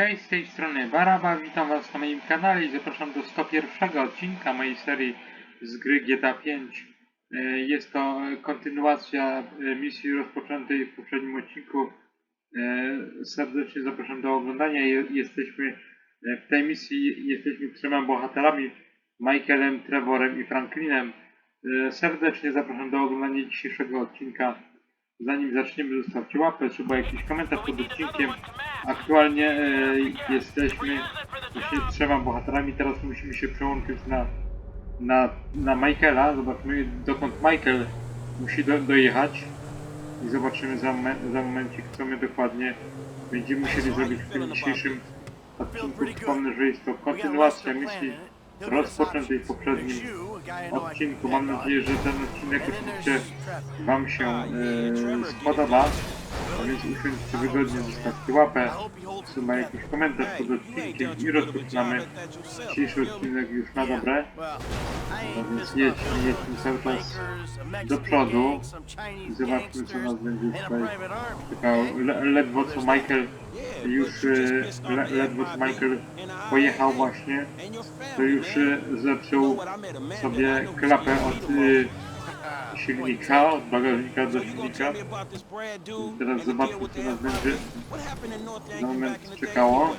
Hej, z tej strony Baraba, witam was na moim kanale i zapraszam do 101 odcinka mojej serii z gry GTA 5. E, Jest to kontynuacja e, misji rozpoczętej w poprzednim odcinku. E, Serdecznie zapraszam do oglądania. Je- Jesteśmy w tej misji jesteśmy trzema bohaterami Michaelem, Trevorem i Franklinem. Serdecznie zapraszam do oglądania dzisiejszego odcinka. Zanim zaczniemy, zostawcie łapę, suba, jakiś komentarz pod odcinkiem. Aktualnie e, jesteśmy właśnie trzema bohaterami, teraz musimy się przełączyć na, na, na Michaela. Zobaczmy dokąd Michael musi do, dojechać i zobaczymy za, momen- za momencik co my dokładnie będziemy musieli zrobić w tym dzisiejszym odcinku. Przypomnę, że jest to kontynuacja misji rozpoczętej w poprzednim odcinku. Mam nadzieję, że ten odcinek oczywiście Wam się e, spodoba. Więc usiądźcie wygodnie, zostawcie łapę, suba jakiś komentarz pod odcinkiem i rozpoczynamy dzisiejszy odcinek już na dobre. No więc jedźmy, jedźmy cały czas do przodu i zobaczmy co nas będzie tutaj czekało. Le, ledwo co Michael już, e, le, ledwo co Michael pojechał właśnie, to już e, zepsuł sobie klapę od e, silnika, od bagażnika do silnika. Teraz zobaczmy co nas będzie za moment czekało.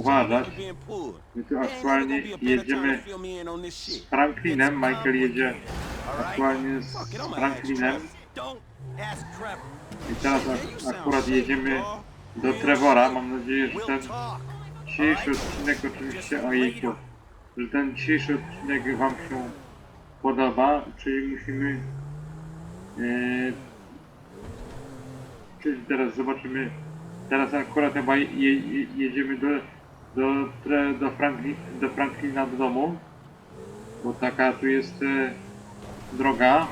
Uważać. My tu aktualnie jedziemy z. Franklinem. Michael jedzie aktualnie z Franklinem. I teraz ak- akurat jedziemy do Trevora. Mam nadzieję, że ten dzisiejszy odcinek oczywiście o jejku, że ten dzisiejszy odcinek Wam się podoba, czyli musimy e, czyli teraz zobaczymy teraz akurat chyba je, je, jedziemy do do, do, Frankli, do Franklina do domu bo taka tu jest e, droga.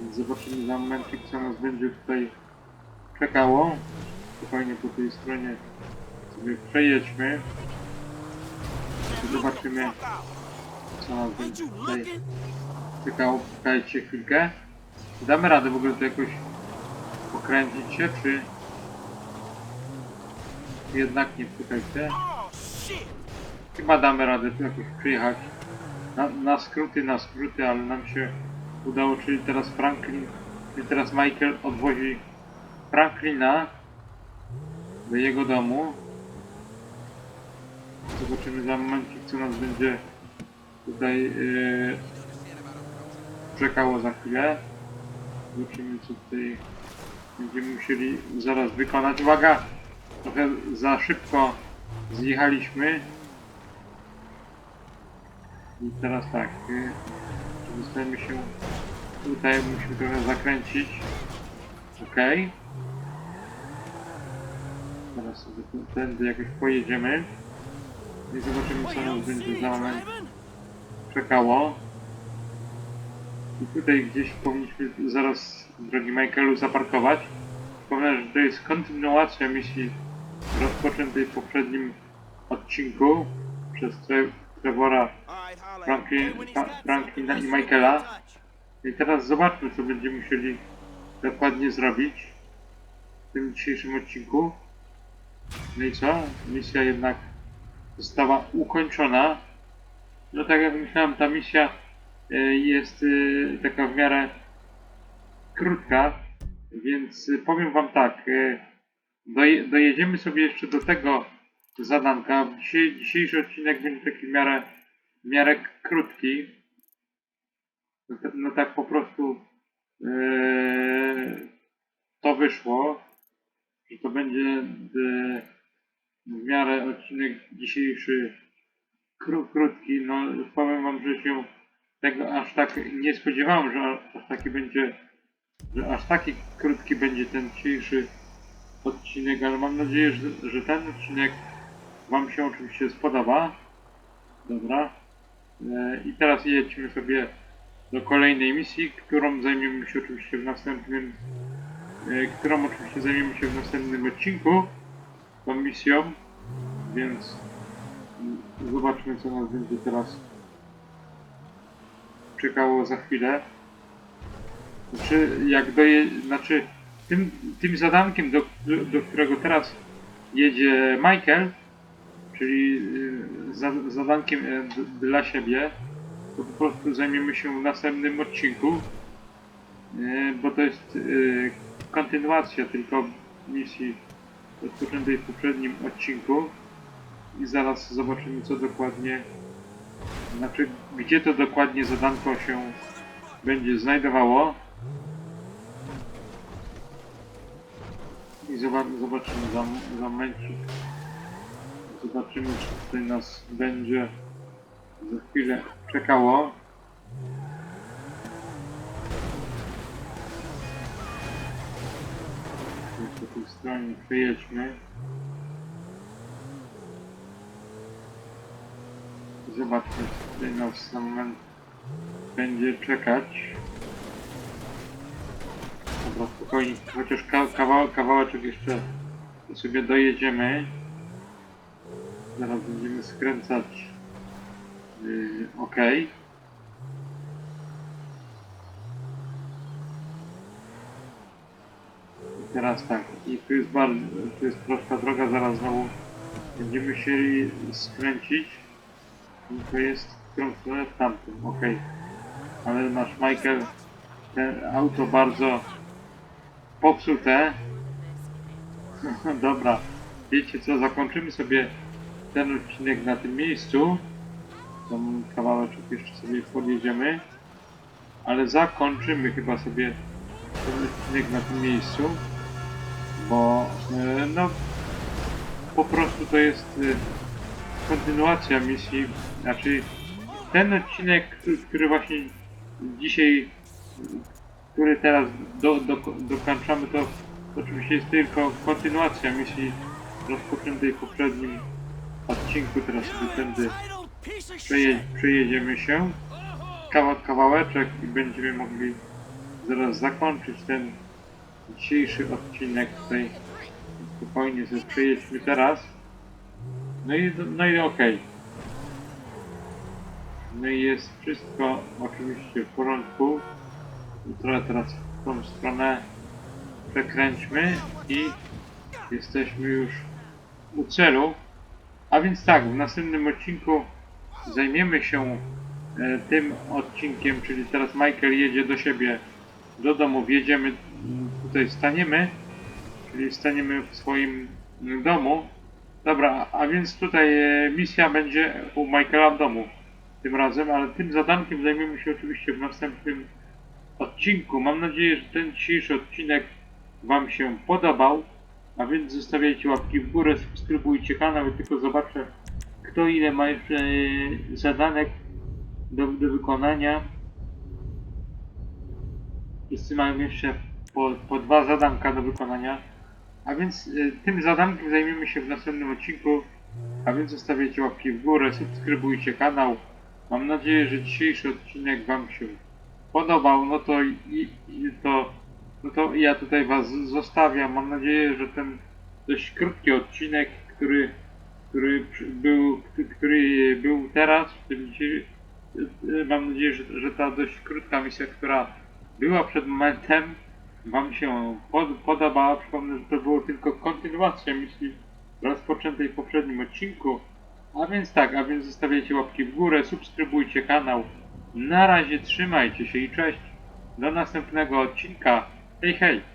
Więc zobaczymy za momencik co nas będzie tutaj czekało. Spokojnie po tej stronie sobie przejedźmy zobaczymy co nas tutaj czekało. Czekajcie chwilkę. Czy damy radę w ogóle to jakoś pokręcić się, czy jednak nie shit! Chyba damy radę tu jakoś przyjechać. Na, na skróty, na skróty, ale nam się udało, czyli teraz Franklin, czyli teraz Michael odwozi Franklina do jego domu. Zobaczymy za momencik, co nas będzie tutaj yy, czekało za chwilę. Zobaczymy, co tutaj będziemy musieli zaraz wykonać. Uwaga! Trochę za szybko zjechaliśmy. I teraz tak, y, dostajemy się tutaj, musimy trochę zakręcić. Ok. Teraz sobie tędy jakoś pojedziemy. I zobaczymy co nas będzie za moment czekało. I tutaj gdzieś powinniśmy zaraz, drogi Michaelu, zaparkować. Powiem, że to jest kontynuacja misji rozpoczętej w poprzednim odcinku przez Tre- Trevora. Franklin, Franklina i Michaela. I teraz zobaczmy, co będziemy musieli dokładnie zrobić w tym dzisiejszym odcinku. No i co? Misja jednak została ukończona. No tak jak myślałem, ta misja e, jest e, taka w miarę krótka, więc powiem wam tak. e, doje- Dojedziemy sobie jeszcze do tego zadanka. Dzisiejszy odcinek będzie taki w miarę, w miarę krótki. No, no tak po prostu to wyszło, że to będzie w miarę odcinek dzisiejszy kró, krótki. No powiem wam, że się tego aż tak nie spodziewałem, że aż taki będzie, że aż taki krótki będzie ten dzisiejszy odcinek, ale mam nadzieję, że, że ten odcinek wam się oczywiście spodoba. Dobra. E, I teraz jedźmy sobie do kolejnej misji, którą zajmiemy się oczywiście w następnym, e, którą oczywiście zajmiemy się w następnym odcinku, tą misją, więc zobaczmy co nas będzie teraz czekało za chwilę. Znaczy, jak doje, znaczy tym, tym zadankiem, do, do, którego teraz jedzie Michael, czyli y, za, zadankiem y, dla siebie, to po prostu zajmiemy się w następnym odcinku, y, bo to jest kontynuacja tylko misji rozpoczętej w poprzednim odcinku i zaraz zobaczymy co dokładnie, znaczy gdzie to dokładnie zadanko się będzie znajdowało. I zobac- zobaczymy za, za momencik. Zobaczymy, czy tutaj nas będzie za chwilę czekało. Po tej stronie przejedźmy. Zobaczmy, co nas na moment będzie czekać. Dobra, spokojnie, chociaż ka kawał kawałeczek jeszcze sobie dojedziemy. Zaraz będziemy skręcać. Yy, ok. Teraz tak, i tu jest bardzo, tu jest prostka droga, zaraz znowu będziemy chcieli skręcić. I to jest w stronę w tamtym, ok. Ale nasz Michael, te auto bardzo popsute. Dobra, wiecie co, zakończymy sobie ten odcinek na tym miejscu. Tam kawałeczek jeszcze sobie podjedziemy. Ale zakończymy chyba sobie ten odcinek na tym miejscu. Bo e, no po prostu to jest e, kontynuacja misji. Znaczy ten odcinek, który- właśnie dzisiaj który teraz do, do, dokończamy, to oczywiście jest tylko kontynuacja misji rozpoczętej w poprzednim odcinku. Teraz tędy przeje, przejedziemy się kawa, kawałeczek i będziemy mogli zaraz zakończyć ten dzisiejszy odcinek tutaj spokojnie sobie przejedźmy teraz. No i, no i okej. No i jest wszystko oczywiście w porządku. Trochę teraz w tą stronę przekręćmy i jesteśmy już u celu. A więc tak, w następnym odcinku zajmiemy się e, tym odcinkiem, czyli teraz Michael jedzie do siebie, do domu, wjedziemy, tutaj staniemy, czyli staniemy w swoim domu. Dobra, a więc tutaj e, misja będzie u Michaela w domu tym razem, ale tym zadankiem zajmiemy się oczywiście w następnym odcinku. Mam nadzieję, że ten dzisiejszy odcinek Wam się podobał, a więc zostawiajcie łapki w górę, subskrybujcie kanał i tylko zobaczę kto ile ma jeszcze e, zadanek do, do wykonania. Wszyscy mają jeszcze po, po dwa zadanka do wykonania. A więc e, tym zadankiem zajmiemy się w następnym odcinku. A więc zostawiajcie łapki w górę, subskrybujcie kanał. Mam nadzieję, że dzisiejszy odcinek Wam się podobał. No to i, i to, no to ja tutaj Was zostawiam. Mam nadzieję, że ten dość krótki odcinek, który który był, który był teraz, w tym dzisiaj, e, mam nadzieję, że, że ta dość krótka misja, która była przed momentem, Wam się pod, podobała. Przypomnę, że to było tylko kontynuacja misji rozpoczętej w poprzednim odcinku. A więc tak, a więc zostawiajcie łapki w górę, subskrybujcie kanał. Na razie trzymajcie się i cześć. Do następnego odcinka. Hej, hej!